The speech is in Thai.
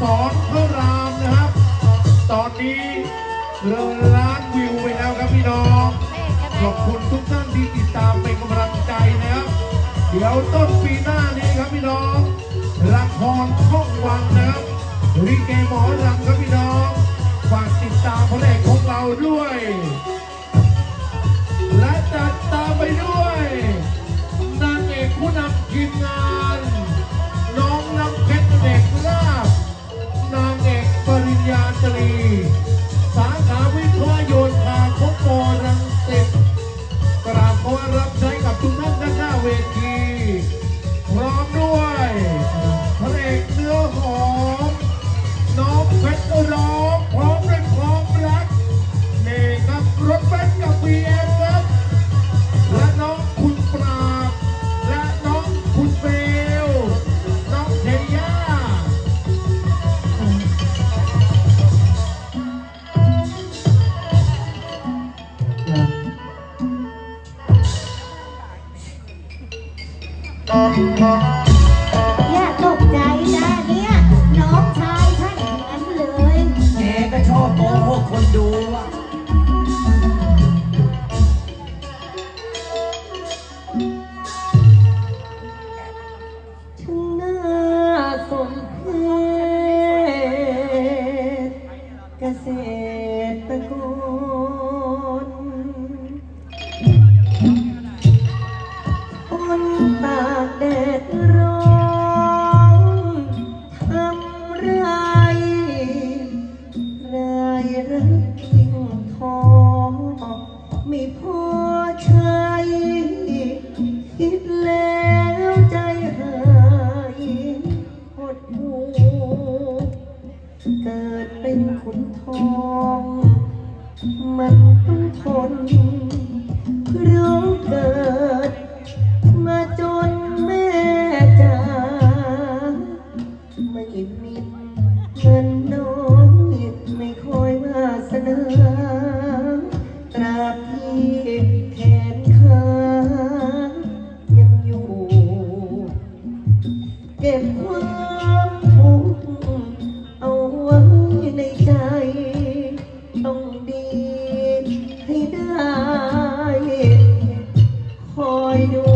สอนพระรามนะครับ ตอนนี้เริ่มล้านวิวไปแล้วครับพี่น้อง ขอบคุณทุกท่านที่ติดตามเป็นกำลังใจนะครับ เดี๋ยวต้นปีหน้านี้ครับพี่น้อง ละครข้องวังนะครับลิเกหมอลำครับพี่น้อง ฝากติดตามพระเอกของเราลูก อย่าตกใจนะเนี่ย น้องชายท่านอย่างนั้นเลย แกก็ชอบโกหกคนดูอะช่างน่าสมเพชเกษตรกร พอใช้คิดแล้วใจหายหดหูเกิดเป็นขุนทอง มันต้องทนเพราะ คอย